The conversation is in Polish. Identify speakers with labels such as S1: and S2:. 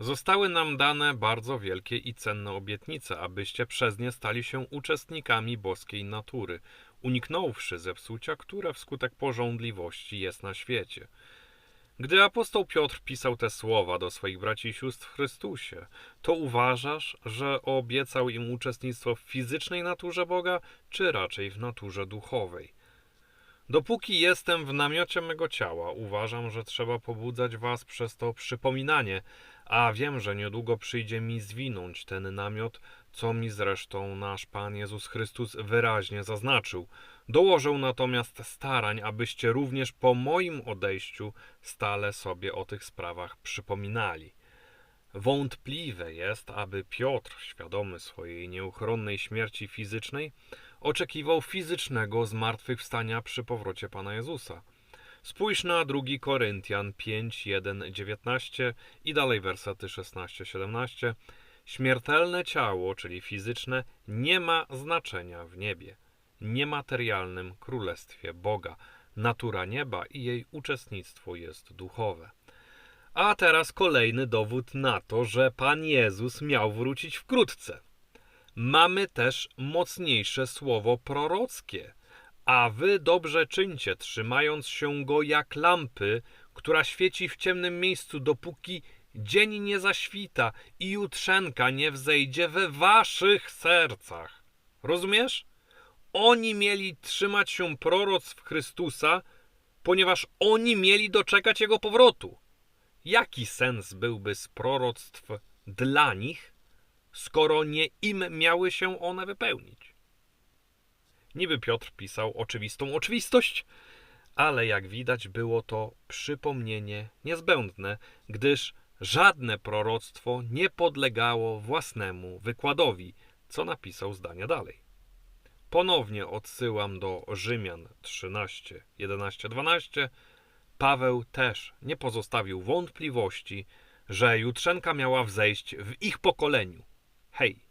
S1: Zostały nam dane bardzo wielkie i cenne obietnice, abyście przez nie stali się uczestnikami boskiej natury, uniknąwszy zepsucia, które wskutek porządliwości jest na świecie. Gdy apostoł Piotr pisał te słowa do swoich braci i sióstr w Chrystusie, to uważasz, że obiecał im uczestnictwo w fizycznej naturze Boga, czy raczej w naturze duchowej? Dopóki jestem w namiocie mego ciała, uważam, że trzeba pobudzać was przez to przypominanie, a wiem, że niedługo przyjdzie mi zwinąć ten namiot, co mi zresztą nasz Pan Jezus Chrystus wyraźnie zaznaczył. Dołożę natomiast starań, abyście również po moim odejściu stale sobie o tych sprawach przypominali. Wątpliwe jest, aby Piotr, świadomy swojej nieuchronnej śmierci fizycznej, oczekiwał fizycznego zmartwychwstania przy powrocie Pana Jezusa. Spójrz na 2 Koryntian 5, 1, 19 i dalej wersety 16, 17. Śmiertelne ciało, czyli fizyczne, nie ma znaczenia w niebie, niematerialnym królestwie Boga. Natura nieba i jej uczestnictwo jest duchowe. A teraz kolejny dowód na to, że Pan Jezus miał wrócić wkrótce. Mamy też mocniejsze słowo prorockie. A wy dobrze czyńcie, trzymając się go jak lampy, która świeci w ciemnym miejscu, dopóki dzień nie zaświta i jutrzenka nie wzejdzie we waszych sercach. Rozumiesz? Oni mieli trzymać się proroctw Chrystusa, ponieważ oni mieli doczekać Jego powrotu. Jaki sens byłby z proroctw dla nich, skoro nie im miały się one wypełnić? Niby Piotr pisał oczywistą oczywistość, ale jak widać było to przypomnienie niezbędne, gdyż żadne proroctwo nie podlegało własnemu wykładowi, co napisał zdania dalej. Ponownie odsyłam do Rzymian 13, 11, 12. Paweł też nie pozostawił wątpliwości, że jutrzenka miała wzejść w ich pokoleniu. Hej,